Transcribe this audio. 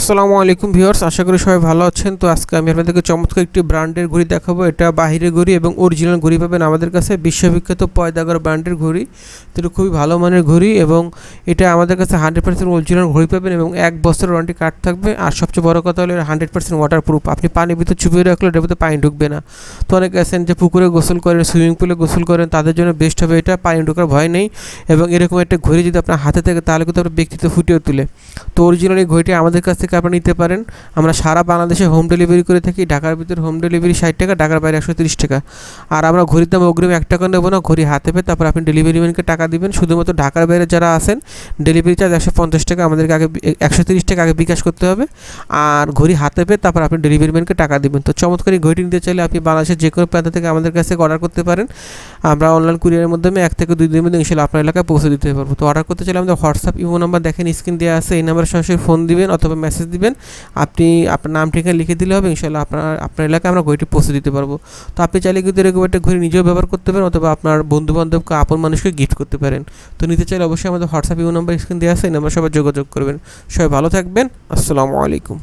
আসসালামু আলাইকুম ভিউয়ার্স, আশা করি সবাই ভালো আছেন। তো আজকে আমি আপনাদেরকে চমৎকার একটি ব্র্যান্ডের ঘড়ি দেখাবো। এটা বাহিরের ঘড়ি এবং অরিজিনাল ঘড়ি পাবেন আমাদের কাছে, বিশ্ববিখ্যাত পয়দাগর ব্র্যান্ডের ঘড়ি। তো এটা খুবই ভালো মানের ঘড়ি এবং এটা আমাদের কাছে হান্ড্রেড পার্সেন্ট অরিজিনাল ঘড়ি পাবেন এবং এক বছরের ওয়ারেন্টি কার্ড থাকবে। আর সবচেয়ে বড় কথা হলো হান্ড্রেড পার্সেন্ট ওয়াটার প্রুফ আপনি পানির ভিতর চুপিয়ে রাখলে এটার ভিতরে পানি ঢুকবে না। তো অনেকে আছেন যে পুকুরে গোসল করেন সুইমিং পুলে গোসল করেন, তাদের জন্য বেস্ট হবে এটা, পানি ঢোকার ভয় নেই। এবং এরকম একটা ঘড়ি যদি আপনার হাতে থাকে, তাহলে কিন্তু আপনার ব্যক্তিত্ব ফুটিয়ে তুলে। তো অরিজিনাল এই ঘড়িটি আমাদের কাছ আপনারা নিতে পারেন। আমরা সারা বাংলাদেশে হোম ডেলিভারি করে থাকি। ঢাকার ভিতরে হোম ডেলিভারি ষাট টাকা, ঢাকার বাইরে একশো তিরিশ টাকা। আর আমরা ঘড়ির দাম অগ্রিম এক টাকা নেব না, ঘড়ি হাতে পেয়ে তারপর আপনি ডেলিভারি ম্যানকে টাকা দিবেন। শুধুমাত্র ঢাকার বাইরে যারা আসেন ডেলিভারি চার্জ একশো পঞ্চাশ টাকা, আমাদেরকে আগে একশো তিরিশ টাকা আগে বিকাশ করতে হবে। আর ঘড়ি হাতে পেয়ে তারপর আপনি ডেলিভারি ম্যানকে টাকা দিবেন। তো চমৎকার ঘড়িটি নিতে চাইলে আপনি বাংলাদেশের যে কোনো প্রান্ত থেকে আমাদের কাছে অর্ডার করতে পারেন। আমরা অনলাইন কুরিয়ারের মাধ্যমে এক থেকে দুই দিনের মধ্যে ইনশাল্লাহ আপনার এলাকায় পৌঁছে দিতে পারব। তো অর্ডার করতে চাইলে আমাদের হোয়াটসঅ্যাপ ইমো নাম্বার দেখেন স্ক্রিন দেওয়া আছে। এই নাম্বারে সরাসরি ফোন দিবেন অথবা মেসেজ দিবেন। আপনি আপনার নাম, ঠিকানা লিখে দিলে হবে ইনশাল্লাহ আপনার আপনার এলাকায় আমরা ঘড়িটি পৌঁছে দিতে পারব। তো আপনি চাইলে কিন্তু এরকম একটা ঘড়ি নিজেও ব্যবহার করতে পারেন অথবা আপনার বন্ধু বান্ধবকে আপন মানুষকে গিফট করতে পারেন। তো নিতে চাইলে অবশ্যই আমাদের হোয়াটসঅ্যাপ ইউ নাম্বার স্ক্রিন দেওয়া আছে, এই নাম্বার সবাই যোগাযোগ করবেন। সবাই ভালো থাকবেন। আসসালামু আলাইকুম।